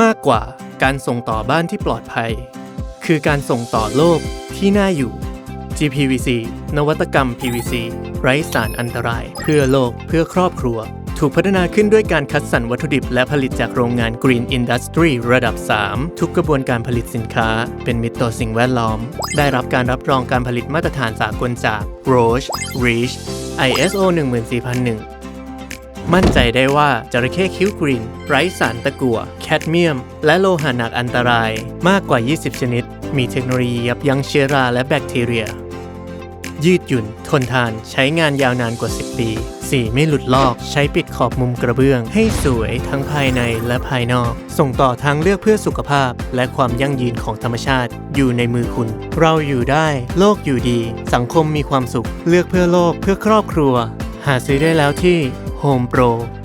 มากกว่าการส่งต่อบ้านที่ปลอดภัย คือการส่งต่อโลกที่น่าอยู่ GPVC นวัตกรรม PVC ไร้สารอันตราย เพื่อโลกเพื่อครอบครัว ถูกพัฒนาขึ้นด้วยการคัดสรรวัตถุดิบ และผลิตจากโรงงาน Green Industry ระดับ 3 ทุกกระบวนการผลิตสินค้า เป็นมิตรต่อสิ่งแวดล้อม ได้รับการรับรองการผลิตมาตรฐานสากลจาก Roche Reach ISO 14001 มั่นใจได้ว่าจระเข้คิ้วกรีน ไร้สารตะกั่วแคดเมียม และโลหะหนักอันตรายมากกว่า 20 ชนิด มีเทคโนโลยียับยั้งเชื้อราและแบคทีเรีย ยืดหยุ่น ทนทาน ใช้งานยาวนานกว่า 10 ปี สีไม่หลุดลอก ใช้ปิดขอบมุมกระเบื้อง ให้สวยทั้งภายในและภายนอก ส่งต่อทางเลือกเพื่อสุขภาพ และความยั่งยืนของธรรมชาติ อยู่ในมือคุณ เราอยู่ได้ โลกอยู่ดี สังคมมีความสุข เลือกเพื่อโลกเพื่อครอบครัว หาซื้อได้แล้วที่ Home Pro